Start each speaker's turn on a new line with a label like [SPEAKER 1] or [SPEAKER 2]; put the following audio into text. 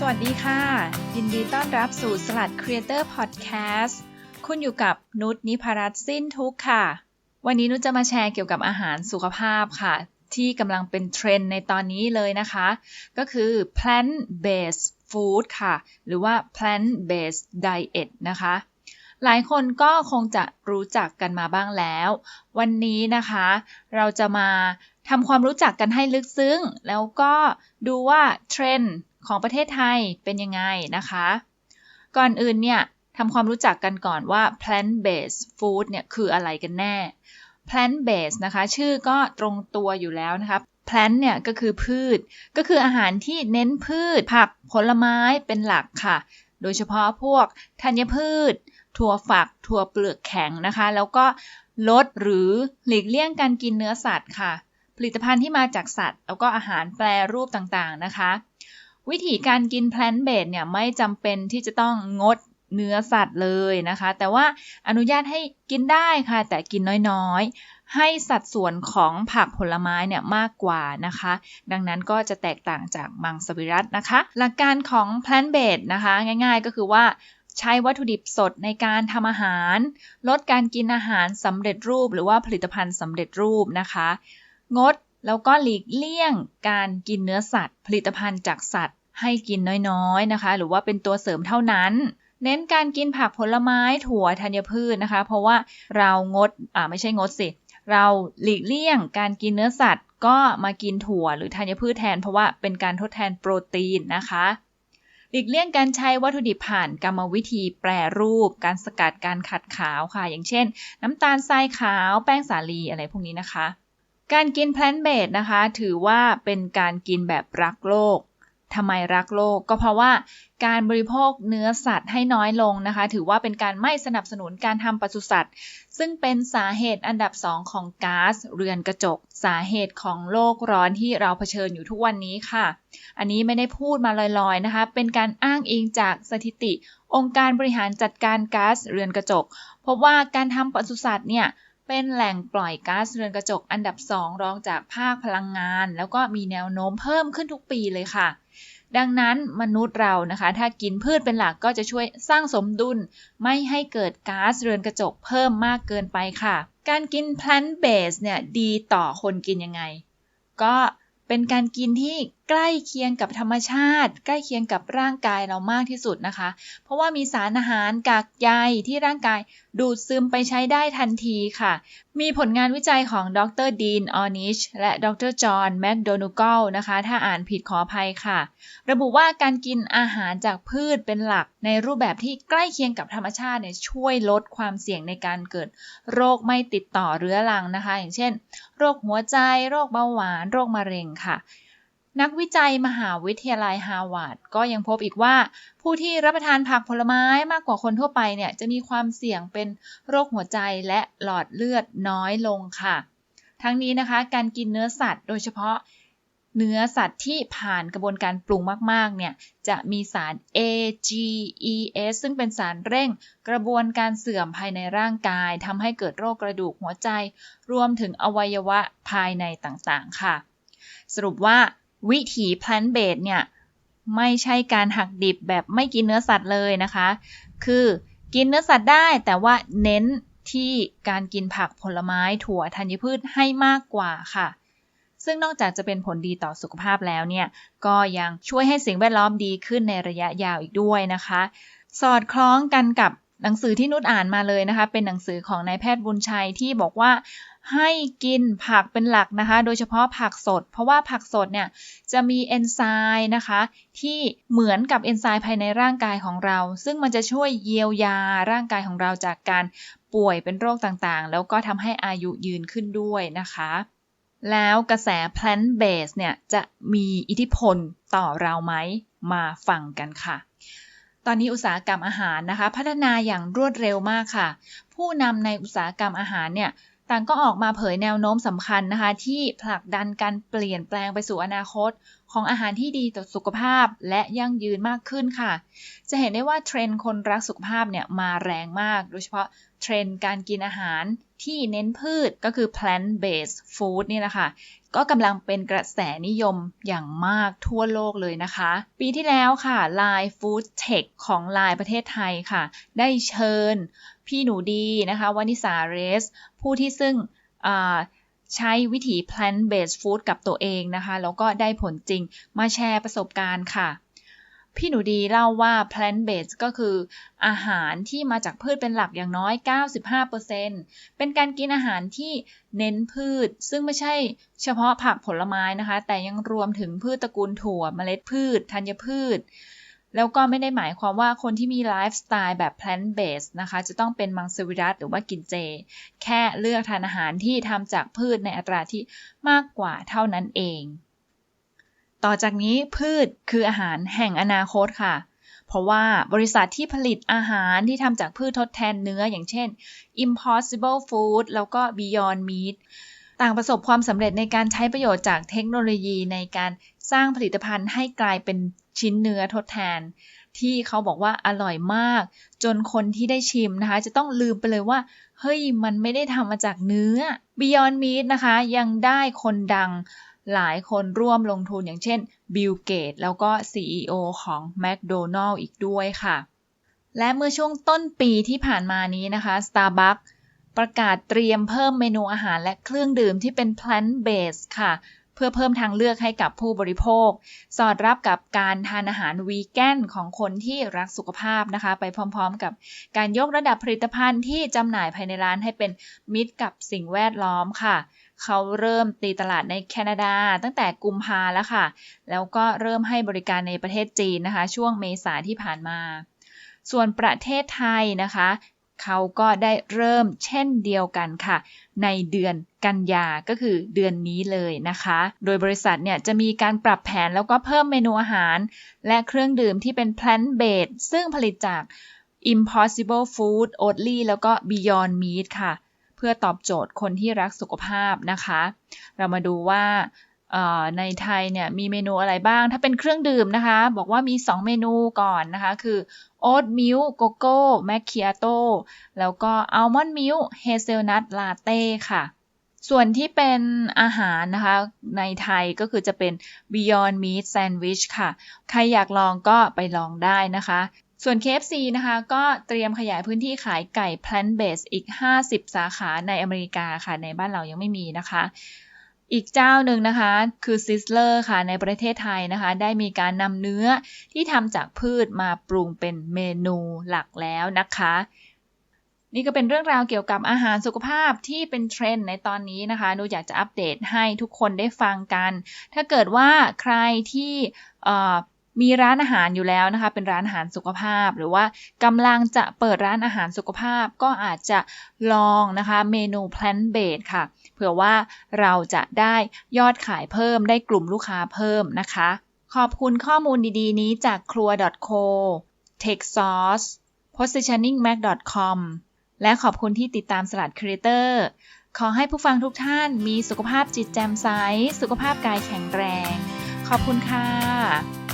[SPEAKER 1] สวัสดีค่ะ ยินดีต้อนรับสู่สลัด Creator Podcast คุณอยู่กับนุชนิพรัตน์สิ้นทุกค่ะ วันนี้นุชจะมาแชร์เกี่ยวกับอาหารสุขภาพค่ะ ที่กำลังเป็นเทรนด์ในตอนนี้เลยนะคะ ก็คือ plant based food ค่ะ หรือว่า plant based diet นะคะ หลายคนก็คงจะรู้จักกันมาบ้างแล้ว วันนี้นะคะ เราจะมาทำความรู้จักกันให้ลึกซึ้ง แล้วก็ดูว่าเทรนด์ ของประเทศไทยเป็นยังไงนะคะ ก่อนอื่นเนี่ยทำความรู้จักกันก่อนว่า plant based food เนี่ยคืออะไรกันแน่ plant based นะคะ ชื่อก็ตรงตัวอยู่แล้วนะคะ plant เนี่ยก็คือพืช ก็คืออาหารที่เน้นพืช ผักผลไม้เป็นหลักค่ะ โดยเฉพาะพวกธัญพืช ถั่วฝัก ถั่วเปลือกแข็งนะคะ แล้วก็ลดหรือหลีกเลี่ยงการกินเนื้อสัตว์ค่ะ ผลิตภัณฑ์ที่มาจากสัตว์ แล้วก็อาหารแปรรูปต่างๆนะคะ วิธีการกิน plant based เนี่ยไม่จำเป็นที่จะต้องงดเนื้อสัตว์เลยนะคะ แต่ว่าอนุญาตให้กินได้ค่ะ แต่กินน้อยๆ ให้สัดส่วนของผักผลไม้เนี่ยมากกว่านะคะ ดังนั้นก็จะแตกต่างจากมังสวิรัตนะคะ หลักการของ plant based นะคะ ง่ายๆก็คือว่าใช้วัตถุดิบสดในการทำอาหาร ลดการกินอาหารสำเร็จรูป หรือว่าผลิตภัณฑ์สำเร็จรูปนะคะ งดแล้วก็หลีกเลี่ยงการกินเนื้อสัตว์ ผลิตภัณฑ์จากสัตว์ ให้กินน้อยๆนะคะ หรือว่าเป็นตัวเสริมเท่านั้น เน้นการกินผักผลไม้ถั่วธัญพืชนะคะ เพราะว่าเรางดอ่าไม่ใช่งดสิ เราหลีกเลี่ยงการกินเนื้อสัตว์ ก็มากินถั่วหรือธัญพืชแทน เพราะว่าเป็นการทดแทนโปรตีนนะคะหลีกเลี่ยงการใช้วัตถุดิบผ่านกรรมวิธีแปรรูป การสกัดการขัดขาวค่ะ อย่างเช่น น้ำตาลทรายขาวแป้งสาลีอะไรพวกนี้นะคะ การกิน plant based นะคะ ถือว่าเป็นการกินแบบรักโลก ทำไมรักโลก ก็เพราะว่าการบริโภคเนื้อสัตว์ให้น้อยลงนะคะ ถือว่าเป็นการไม่สนับสนุนการทำปศุสัตว์ ซึ่งเป็นสาเหตุอันดับสองของก๊าซเรือนกระจก สาเหตุของโลกร้อนที่เราเผชิญอยู่ทุกวันนี้ค่ะ อันนี้ไม่ได้พูดมาลอยๆนะคะ เป็นการอ้างอิงจากสถิติ องค์การบริหารจัดการก๊าซเรือนกระจก พบว่าการทำปศุสัตว์เนี่ยเป็นแหล่งปล่อยก๊าซเรือนกระจกอันดับสองรองจากภาคพลังงาน แล้วก็มีแนวโน้มเพิ่มขึ้นทุกปีเลยค่ะ ดังนั้นมนุษย์เรานะคะ ถ้ากินพืชเป็นหลักก็จะช่วยสร้างสมดุล ไม่ให้เกิดก๊าซเรือนกระจกเพิ่มมากเกินไปค่ะ การกิน plant based เนี่ยดีต่อคนกินยังไง ก็เป็นการกินที่ ใกล้เคียงกับธรรมชาติ ใกล้เคียงกับร่างกายเรามากที่สุดนะคะ เพราะว่ามีสารอาหารกากใยที่ร่างกายดูดซึมไปใช้ได้ทันทีค่ะ มีผลงานวิจัยของดรดีนออนิชและดรจอห์นแมคโดนูกลนะคะ ถ้าอ่านผิดขออภัยค่ะ ระบุว่าการกินอาหารจากพืชเป็นหลักในรูปแบบที่ใกล้เคียงกับธรรมชาติเนี่ยช่วยลดความเสี่ยงในการเกิดโรคไม่ติดต่อเรื้อรังนะคะ อย่างเช่น โรคหัวใจ โรคเบาหวาน โรคมะเร็งค่ะ นักวิจัยมหาวิทยาลัยฮาวาดก็ยังพบอีกว่า ผู้ที่รับประทานผักผลไม้มากกว่าคนทั่วไปเนี่ยจะมีความเสี่ยงเป็นโรคหัวใจและหลอดเลือดน้อยลงค่ะ ทั้งนี้นะคะการกินเนื้อสัตว์โดยเฉพาะเนื้อสัตว์ที่ผ่านกระบวนการปรุงมาก ๆ เนี่ย จะมีสาร AGES ซึ่งเป็นสารเร่งกระบวนการเสื่อมภายในร่างกายทำให้เกิดโรคกระดูกหัวใจ รวมถึงอวัยวะภายในต่าง ๆ ค่ะ สรุปว่า วิถี plant based เนี่ยไม่ใช่การหักดิบแบบไม่กินเนื้อสัตว์เลยนะคะ คือกินเนื้อสัตว์ได้แต่ว่าเน้นที่การกินผักผลไม้ถั่วธัญพืชให้มากกว่าค่ะ ซึ่งนอกจากจะเป็นผลดีต่อสุขภาพแล้วเนี่ย ก็ยังช่วยให้สิ่งแวดล้อมดีขึ้นในระยะยาวอีกด้วยนะคะ สอดคล้องกันกับหนังสือที่นุชอ่านมาเลยนะคะ เป็นหนังสือของนายแพทย์บุญชัยที่บอกว่า ให้กินผักเป็นหลักนะคะ โดยเฉพาะผักสด เพราะว่าผักสดเนี่ยจะมีเอนไซม์นะคะ ที่เหมือนกับเอนไซม์ภายในร่างกายของเรา ซึ่งมันจะช่วยเยียวยาร่างกายของเราจากการป่วยเป็นโรคต่างๆ แล้วก็ทำให้อายุยืนขึ้นด้วยนะคะ แล้วกระแส plant based เนี่ยจะมีอิทธิพลต่อเราไหมมาฟังกันค่ะตอนนี้อุตสาหกรรมอาหารนะคะ พัฒนาอย่างรวดเร็วมากค่ะ ผู้นำในอุตสาหกรรมอาหารเนี่ย ต่างก็ออกมาเผยแนวโน้มสำคัญนะคะ ที่ผลักดันการเปลี่ยนแปลงไปสู่อนาคต ของอาหารที่ดีต่อสุขภาพและยั่งยืนมากขึ้นค่ะ จะเห็นได้ว่าเทรนด์คนรักสุขภาพเนี่ยมาแรงมาก โดยเฉพาะเทรนด์การกินอาหาร ที่เน้นพืชก็คือ plant based food นี่แหละค่ะก็กำลังเป็นกระแสนิยมอย่างมากทั่วโลกเลยนะคะ ปีที่แล้วค่ะ Line Food Tech ของ Line ประเทศไทยค่ะ ได้เชิญพี่หนูดีนะคะวานิสาเรส ผู้ที่ซึ่งใช้วิถี plant based food กับตัวเองนะคะ แล้วก็ได้ผลจริงมาแชร์ประสบการณ์ค่ะ พี่หนูดีเล่าว่า plant based ก็คืออาหารที่มาจากพืชเป็นหลักอย่างน้อย 95%เป็นการกินอาหารที่เน้นพืช ซึ่งไม่ใช่เฉพาะผักผลไม้นะคะ แต่ยังรวมถึงพืชตระกูลถั่วเมล็ดพืช ธัญพืช แล้วก็ไม่ได้หมายความว่าคนที่มีไลฟ์สไตล์แบบ plant based นะคะ จะต้องเป็นมังสวิรัตหรือว่ากินเจ แค่เลือกทานอาหารที่ทำจากพืชในอัตราที่มากกว่าเท่านั้นเอง ต่อจากนี้พืชคืออาหารแห่งอนาคตค่ะ เพราะว่าบริษัทที่ผลิตอาหารที่ทำจากพืชทดแทนเนื้ออย่างเช่น Impossible Food แล้วก็ Beyond Meat ต่างประสบความสำเร็จในการใช้ประโยชน์จากเทคโนโลยีในการสร้างผลิตภัณฑ์ให้กลายเป็นชิ้นเนื้อทดแทน ที่เขาบอกว่าอร่อยมาก จนคนที่ได้ชิมนะคะ จะต้องลืมไปเลยว่า เฮ้ยมันไม่ได้ทำมาจากเนื้อ Beyond Meat นะคะ ยังได้คนดัง หลายคนร่วมลงทุนอย่างเช่นบิลเกตแล้วก็ CEO ของ McDonald อีกด้วยค่ะ และเมื่อช่วงต้นปีที่ผ่านมานี้นะคะ Starbucks ประกาศเตรียมเพิ่มเมนูอาหารและเครื่องดื่มที่เป็น plant based ค่ะ เพื่อเพิ่มทางเลือกให้กับผู้บริโภค สอดรับกับการทานอาหารวีแกนของคนที่รักสุขภาพนะคะ ไปพร้อมๆ กับการยกระดับผลิตภัณฑ์ที่จำหน่ายภายในร้านให้เป็นมิตรกับสิ่งแวดล้อมค่ะ เขาเริ่มตีตลาดในแคนาดา ตั้งแต่กุมภาแล้วค่ะ แล้วก็เริ่มให้บริการในประเทศจีนนะคะ ช่วงเมษาที่ผ่านมา ส่วนประเทศไทยนะคะ เขาก็ได้เริ่มเช่นเดียวกันค่ะ ในเดือนกันยาก็คือเดือนนี้เลยนะคะ โดยบริษัทเนี่ยจะมีการปรับแผนแล้วก็เพิ่มเมนูอาหาร และเครื่องดื่มที่เป็น plant based ซึ่งผลิตจาก Impossible Food Oatly แล้วก็ Beyond Meat ค่ะ เพื่อตอบโจทย์คนที่รักสุขภาพนะคะ เรามาดูว่าในไทยเนี่ยมีเมนูอะไรบ้าง ถ้าเป็นเครื่องดื่มนะคะ บอกว่ามี 2 เมนูก่อนนะคะ คือโอ๊ตมิลโกโก้แมคคิอาโตแล้วก็อัลมอนด์มิลเฮเซลนัทลาเต้ค่ะ ส่วนที่เป็นอาหารนะคะ ในไทยก็คือจะเป็น Beyond Meat Sandwich ค่ะ ใครอยากลองก็ไปลองได้นะคะ ส่วน KFC นะคะ ก็เตรียมขยายพื้นที่ขายไก่ plant based อีก 50 สาขาในอเมริกาค่ะ ในบ้านเรายังไม่มีนะคะ อีกเจ้าหนึ่งนะคะ คือซิสเลอร์ค่ะ ในประเทศไทยนะคะ ได้มีการนำเนื้อที่ทำจากพืชมาปรุงเป็นเมนูหลักแล้วนะคะนี่ก็เป็นเรื่องราวเกี่ยวกับอาหารสุขภาพที่เป็นเทรนด์ในตอนนี้นะคะนูอยากจะอัปเดตให้ทุกคนได้ฟังกัน ถ้าเกิดว่าใครที่ มีร้านอาหารอยู่แล้วนะคะ เป็นร้านอาหารสุขภาพ หรือว่ากำลังจะเปิดร้านอาหารสุขภาพ ก็อาจจะลองนะคะเมนู plant based ค่ะ เผื่อว่าเราจะได้ยอดขายเพิ่มได้กลุ่มลูกค้าเพิ่มนะคะ ขอบคุณข้อมูลดีๆ นี้จากครัว .co techsauce positioningmac.com และขอบคุณที่ติดตามสลัดครีเอเตอร์ขอให้ผู้ฟังทุกท่านมีสุขภาพจิตแจ่มใส สุขภาพกายแข็งแรง ขอบคุณค่ะ